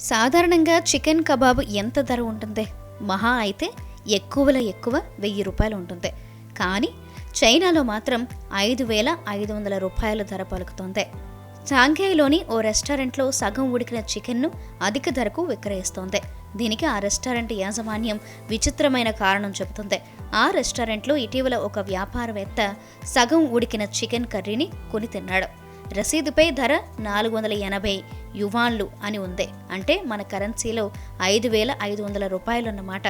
సాధారణంగా chicken kebab ఎంత ధర ఉంటుంది? మహా అయితే ఎక్కువలో ఎక్కువ వెయ్యి రూపాయలు ఉంటుంది. కానీ చైనాలో మాత్రం ఐదు వేల ఐదు వందల రూపాయల ధర పలుకుతోంది. షాంఘైలోని ఓ రెస్టారెంట్లో సగం ఉడికిన చికెన్ను అధిక ధరకు విక్రయిస్తోంది. దీనికి ఆ రెస్టారెంట్ యాజమాన్యం విచిత్రమైన కారణం చెబుతుంది. ఆ రెస్టారెంట్లో ఇటీవల ఒక వ్యాపారవేత్త సగం ఉడికిన చికెన్ కర్రీని కొని తిన్నాడు. రసీదుపై ధర నాలుగు వందల ఎనభై యువాన్లు అని ఉంది. అంటే మన కరెన్సీలో ఐదు వేల ఐదు వందల రూపాయలున్నమాట.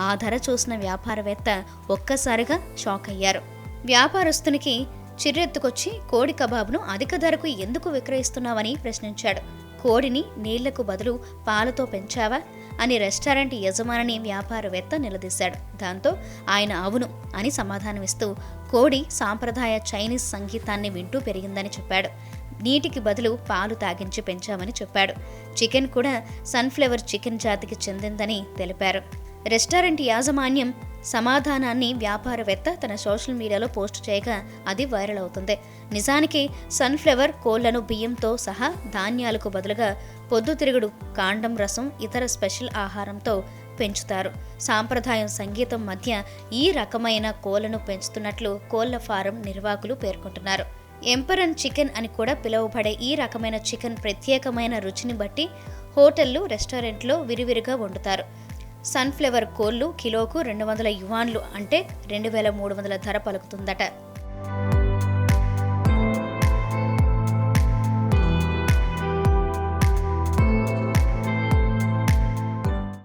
ఆ ధర చూసిన వ్యాపారవేత్త ఒక్కసారిగా షాక్ అయ్యారు వ్యాపారస్తునికి చిర్రెత్తుకొచ్చి కోడి కబాబ్ను అధిక ధరకు ఎందుకు విక్రయిస్తున్నావని ప్రశ్నించాడు. కోడిని నీళ్ళకు బదులు పాలతో పెంచావా అని రెస్టారెంట్ యజమానిని వ్యాపారవేత్త నిలదీశాడు. దాంతో ఆయన అవును అని సమాధానమిస్తూ కోడి సాంప్రదాయ చైనీస్ సంగీతాన్ని వింటూ పెరిగిందని చెప్పాడు. నీటికి బదులు పాలు తాగించి పెంచామని చెప్పాడు. చికెన్ కూడా సన్ఫ్లవర్ చికెన్ జాతికి చెందిందని తెలిపారు. రెస్టారెంట్ యాజమాన్యం సమాధానాన్ని వ్యాపారవేత్త తన సోషల్ మీడియాలో పోస్ట్ చేయగా అది వైరల్ అవుతుంది. నిజానికి సన్ఫ్లవర్ కోళ్ళను బియ్యంతో సహా ధాన్యాలకు బదులుగా పొద్దుతిరుగుడు కాండం రసం ఇతర స్పెషల్ ఆహారంతో పెంచుతారు. సాంప్రదాయం సంగీతం మధ్య ఈ రకమైన కోళ్ళను పెంచుతున్నట్లు కోళ్ళ ఫారం నిర్వాహకులు పేర్కొంటున్నారు. ఎంపరన్ చికెన్ అని కూడా పిలువబడే ఈ రకమైన చికెన్ ప్రత్యేకమైన రుచిని బట్టి హోటళ్ళు రెస్టారెంట్లో విరివిరిగా వండుతారు. సన్ఫ్లవర్ కోళ్ళు కిలోకు రెండు వందల యువాన్లు అంటే రెండు వేల మూడు వందల ధర పలుకుతుందట.